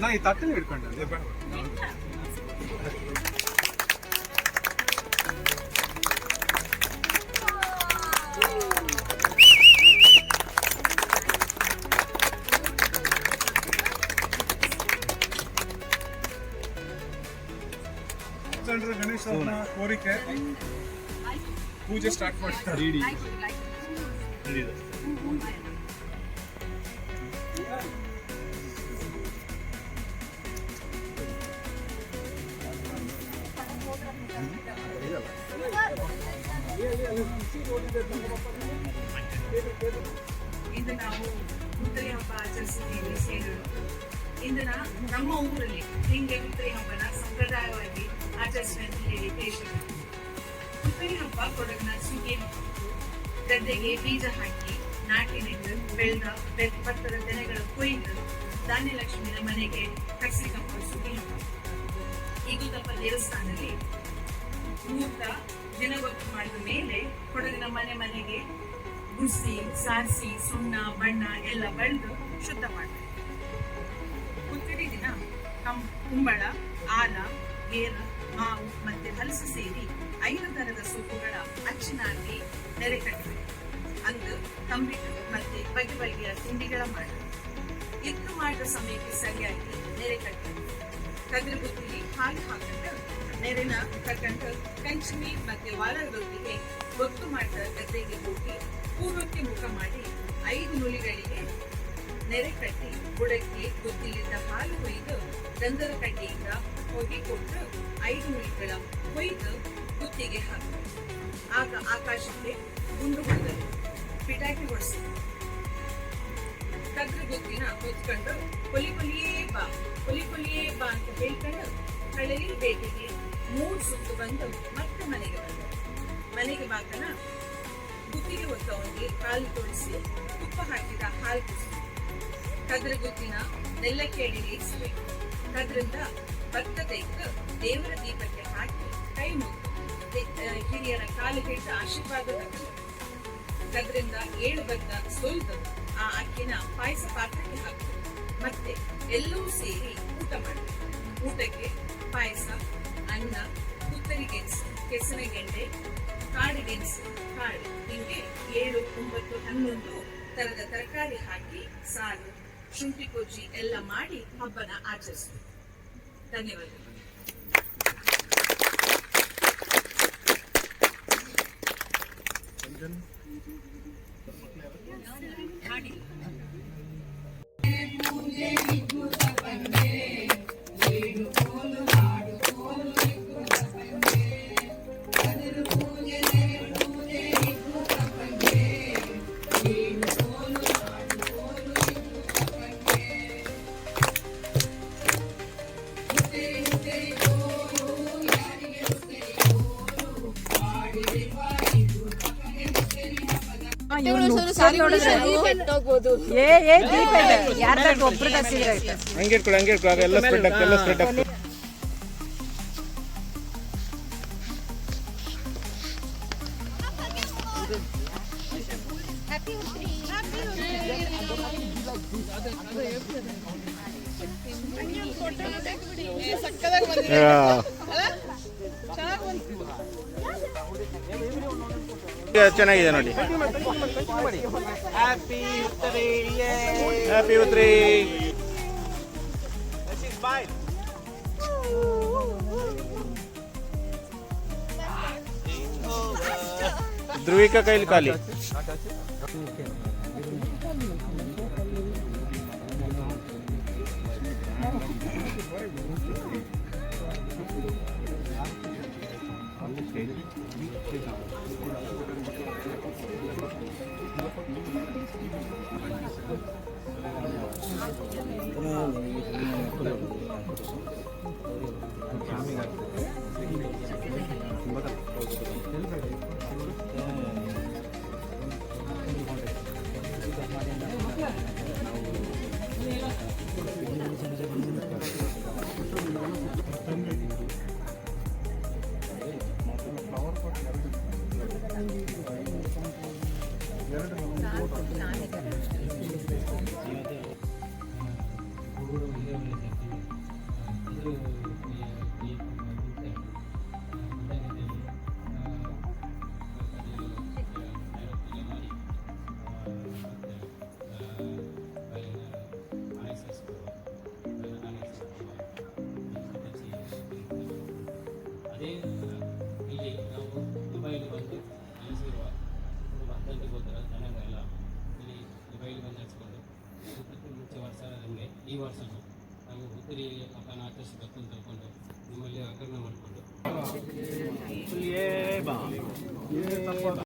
ನಾ ಈ ತಟ್ಟೆ ಹಿಡ್ಕೊಂಡೆ ಚಂದ್ರ ಗಣೇಶ ಅವ್ರನ್ನ ಕೋರಿಕೆ. ಪೂಜೆ ಸ್ಟಾರ್ಟ್ ಮಾಡ್ತಾರೆ. ಇಂದು ನಾವು ಹುತ್ತರಿ ಹಬ್ಬ ಆಚರಿಸಿದ್ದೀವಿ ಸೇರಲು ಇಂದು ನಮ್ಮ ಊರಲ್ಲಿ ಹಿಂಗೆ ಹುತ್ತರಿ ಹಬ್ಬನ ಸಂಪ್ರದಾಯವಾಗಿ ಆಚರಿಸುವ ಅಂತ ಹೇಳಿ ದೇಶ ಹುತ್ತರಿ ಹಬ್ಬ ಕೊಡಗಿನ ಸುಗ್ಗಿ ಹಬ್ಬ. ಗದ್ದೆಗೆ ಬೀಜ ಹಾಕಿ ನಾಟಿ ನೆಟ್ಟು ಬೆಳೆದ ಭತ್ತದ ತೆನೆಗಳ ಕೊಯ್ದು ಧಾನ್ಯಲಕ್ಷ್ಮಿಯ ಮನೆಗೆ ಹಬ್ಬ ಸುಗ್ಗಿ ಹಬ್ಬ ಈಗುತ್ತಪ್ಪ ದೇವಸ್ಥಾನದಲ್ಲಿ ಮುಹೂರ್ತ ದಿನ ಗೊತ್ತು ಮಾಡಿದ ಮೇಲೆ ಕೊಡಗಿನ ಮನೆ ಮನೆಗೆ ಗುಡಿಸಿ ಸಾರಿಸಿ ಸುಣ್ಣ ಬಣ್ಣ ಎಲ್ಲ ಬಳಿದು ಶುದ್ಧ ಮಾಡ್ತಾರೆ ಹುತ್ತಡಿ ದಿನ ಕುಂಬಳ ಆಲ ಗೇರ ಮಾವು ಮತ್ತೆ ಹಲಸು ಸೇರಿ ಐದು ತರದ ಸೊಪ್ಪುಗಳ ಅಚ್ಚಿನಾಗಿ ನೆರೆ ಕಟ್ಟಿವೆ ಅಂದು ತಂಬಿಟ್ಟು ಮತ್ತೆ ಬಗೆ ಬಗೆಯ ತಿಂಡಿಗಳ ಮಾಡಿ. ಇದ್ದು ಮಾಡಿದ ಸಮಯಕ್ಕೆ ಸರಿಯಾಗಿ ನೆರೆ ಕಟ್ಟಿವೆ ಕದ್ರ ಬುತ್ತಿಗೆ ಹಾಲು ಹಾಕೊಂಡು, ನೆರೆನ ತಕ್ಕಂಡು ಕಂಚಿನಿ ಮತ್ತೆ ವಾರದೊಂದಿಗೆ ಗೊತ್ತು ಮಾಡಿದ ಗದ್ದೆಗೆ ಹೋಗಿ ಪೂರ್ವಕ್ಕೆ ಮುಖ ಮಾಡಿ ಐದು ನುಲಿಗಳಿಗೆ ನೆರೆ ಕಟ್ಟಿ ಬುಡಕ್ಕೆ ಗೊತ್ತಿಲ್ಲಿದ್ದ ಹಾಲು ಒಯ್ದು ಗಂಧದ ಕಡ್ಡಿಯಿಂದ ಹೊಗೆ ಕೊಟ್ಟು ಐದು ಮಿನಿಟ್ಗಳ ಕೊಯ್ದು ಗುತ್ತಿಗೆ ಹಾಕಿದರು ಆಗ ಆಕಾಶಕ್ಕೆ ಗುಂಡು ಹೊಡೆದರು. ಪಿಟಾಕಿ ಹೊಡೆಸಿದರು ಕದ್ರ ಗುತ್ತಿನ ಹೊತ್ಕೊಂಡು, ಕೊಲಿ, ಕೊಲಿಯೇ ಬಾ, ಕೊಲಿ, ಕೊಲಿಯೇ ಬಾ ಅಂತ ಹೇಳ್ಕೊಂಡು ಕಳಲಿ ಬೇಟೆಗೆ ಮೂರು ಸುತ್ತು ಬಂದು ಮತ್ತೆ ಮನೆಗೆ ಬಂದರು. ಮನೆಗೆ ಬಾಕನ ಗುತ್ತಿಗೆ ಹೊತ್ತವನಿಗೆ ಹಾಲು ತೋರಿಸಿ ತುಪ್ಪ ಹಾಕಿದ ಹಾಲು ಕುಡಿಸಿ ಕದ್ರ ಗುತ್ತಿನ ನೆಲ್ಲ ಕೇಳಿ ಬೇಯಿಸಬೇಕು ಕದ್ರಿಂದ ಭತ್ತ ತೆಗೆದು ದೇವರ ದೀಪಕ್ಕೆ ಹಾಕಿ ಕೈ ಮುಗಿದು ಹಿರಿಯರ ಕಾಲು ಹಿಡಿದ ಆಶೀರ್ವಾದ ಅದರಿಂದ ಏಳು ಬದ್ದ ಸೋಲ್ದು. ಆ ಅಕ್ಕಿನ ಪಾಯಸ ಪಾತ್ರಕ್ಕೆ ಹಾಕಿ ಮತ್ತೆ ಎಲ್ಲವೂ ಸೇರಿ ಊಟ ಮಾಡಬೇಕು ಊಟಕ್ಕೆ ಪಾಯಸ, ಅನ್ನ ಕುತ್ತರಿ ಗೆಣಸು ಕೆಸನ ಗೆಂಡೆ, ಕಾಡು ಗೆಣಸು, ಕಾಳು, ಹಿಂಗೆ ಏಳು, ಒಂಬತ್ತು, ಹನ್ನೊಂದು ತರದ ತರಕಾರಿ ಹಾಕಿ ಸಾರು. ಶುಂಠಿ ಗೊಜ್ಜಿ ಎಲ್ಲ ಮಾಡಿ ಹಬ್ಬನ ಆಚರಿಸ್ತಾರೆ ಧನ್ಯವಾದಗಳು. ಮಾಡಿ ಏ ಏ ದೀಪ ಯಾರ್ದಾಗ ಒಬ್ರು ಆಯ್ತು. ಹಂಗೆ ಇಟ್ಕೊಳ್ಳಿ ಹಂಗೆ ಇಟ್ಕೊಳ್ಳಿ. ಎಲ್ಲ ಸ್ಪ್ರೆಡ್ ಆಗ್ತದೆ ಎಲ್ಲ ಸ್ಪ್ರೆಡ್ ಆಗ್ತದೆ ಚೆನ್ನಾಗಿದೆ ನೋಡಿ. ಹ್ಯಾಪಿ ಉತ್ರಿ ಧ್ರುವಿಕ ಕೈಲಿ ಖಾಲಿ. ನಿವಾರಿಸೋಣ ಹಾಗೂ ಹುತ್ತರಿಯಲ್ಲಿ ನಿಮ್ಮಲ್ಲಿ ಆಚರಿಸಿ ತಪ್ಪನ್ನು ತಗೊಂಡು ನಿಮ್ಮಲ್ಲಿ ಆಕರಣ ಮಾಡಿಕೊಂಡು.